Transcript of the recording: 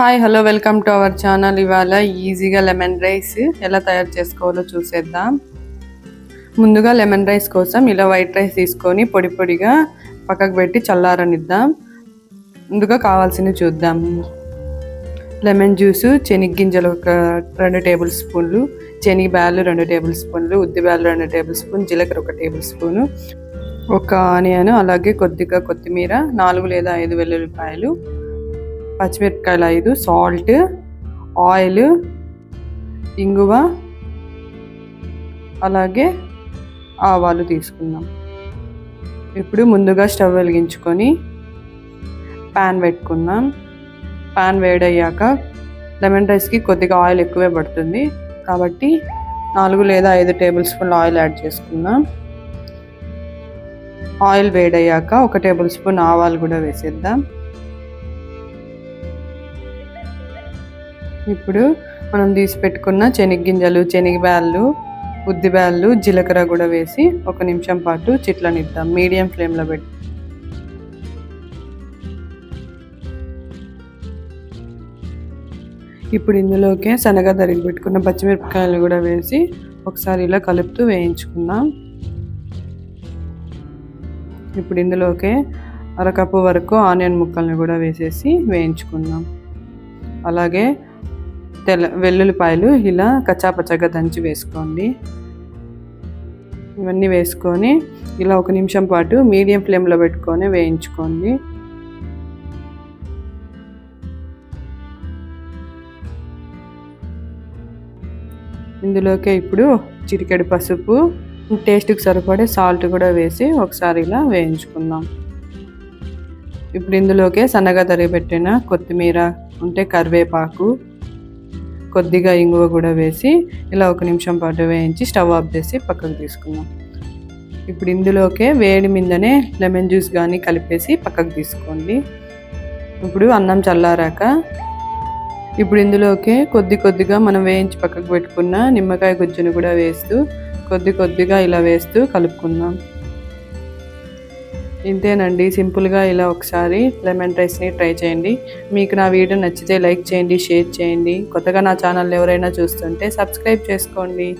Hi hello welcome to our channel ఇవాళ ఈజీగా lemon rice ఎలా తయారు చేసుకోవాలో చూసేద్దాం. ముందుగా లెమన్ రైస్ కోసం ఇలా వైట్ రైస్ తీసుకొని పొడి పొడిగా పక్కకు పెట్టి చల్లారనిద్దాం. ముందుగా కావాల్సినవి చూద్దాం. లెమన్ జ్యూసు శనగగింజలు ఒక రెండు టేబుల్ స్పూన్లు శనగ బ్యాలు రెండు టేబుల్ స్పూన్లు ఉద్ది బ్యాలు రెండు టేబుల్ స్పూన్ జీలకర్ర ఒక టేబుల్ స్పూను ఒక ఆనియన్ అలాగే కొద్దిగా కొత్తిమీర నాలుగు లేదా ఐదు వెల్లుల్లిపాయలు పచ్చిమిరపకాయలు ఐదు సాల్ట్ ఆయిల్ ఇంగువ అలాగే ఆవాలు తీసుకుందాం. ఇప్పుడు ముందుగా స్టవ్ వెలిగించుకొని ప్యాన్ పెట్టుకుందాం. ప్యాన్ వేడయ్యాక లెమన్ రైస్కి కొద్దిగా ఆయిల్ ఎక్కువే పడుతుంది. కాబట్టి నాలుగు లేదా ఐదు టేబుల్ స్పూన్ల ఆయిల్ యాడ్ చేసుకుందాం. ఆయిల్ వేడయ్యాక ఒక టేబుల్ స్పూన్ ఆవాలు కూడా వేసేద్దాం. ఇప్పుడు మనం తీసి పెట్టుకున్న శనగగింజలు శనగబ్యాళ్ళు ఉద్దిబ్యాళ్ళు జీలకర్ర కూడా వేసి ఒక నిమిషం పాటు చిట్లనిద్దాం. మీడియం ఫ్లేమ్లో పెట్టి ఇప్పుడు ఇందులోకే శనగ తరిగి పెట్టుకున్న పచ్చిమిరపకాయలు కూడా వేసి ఒకసారి ఇలా కలుపుతూ వేయించుకుందాం. ఇప్పుడు ఇందులోకే అరకప్పు వరకు ఆనియన్ ముక్కల్ని కూడా వేసేసి వేయించుకుందాం. అలాగే తెల్ల వెల్లుల్లిపాయలు ఇలా కచ్చాపచ్చగా దంచి వేసుకోండి. ఇవన్నీ వేసుకొని ఇలా ఒక నిమిషం పాటు మీడియం ఫ్లేమ్లో పెట్టుకొని వేయించుకోండి. ఇందులోకే ఇప్పుడు చిటికెడు పసుపు టేస్ట్కి సరిపడే సాల్ట్ కూడా వేసి ఒకసారి ఇలా వేయించుకుందాం. ఇప్పుడు ఇందులోకే సన్నగా తరిగిపెట్టిన కొత్తిమీర ఉంటే కరివేపాకు కొద్దిగా ఇంగువ కూడా వేసి ఇలా ఒక నిమిషం పాటు వేయించి స్టవ్ ఆఫ్ చేసి పక్కకు తీసుకుందాం. ఇప్పుడు ఇందులోకే వేడి మీదనే లెమన్ జ్యూస్ కానీ కలిపేసి పక్కకు తీసుకోండి. ఇప్పుడు అన్నం చల్లారాక ఇప్పుడు ఇందులోకే కొద్ది కొద్దిగా మనం వేయించి పక్కకు పెట్టుకున్న నిమ్మకాయ గుజ్జును కూడా వేస్తూ కొద్ది కొద్దిగా ఇలా వేస్తూ కలుపుకుందాం. ఇంతేనండి. సింపుల్గా ఇలా ఒకసారి లెమన్ రైస్ని ట్రై చేయండి. మీకు నా వీడియో నచ్చితే లైక్ చేయండి షేర్ చేయండి. కొత్తగా నా ఛానల్ ఎవరైనా చూస్తుంటే సబ్స్క్రైబ్ చేసుకోండి.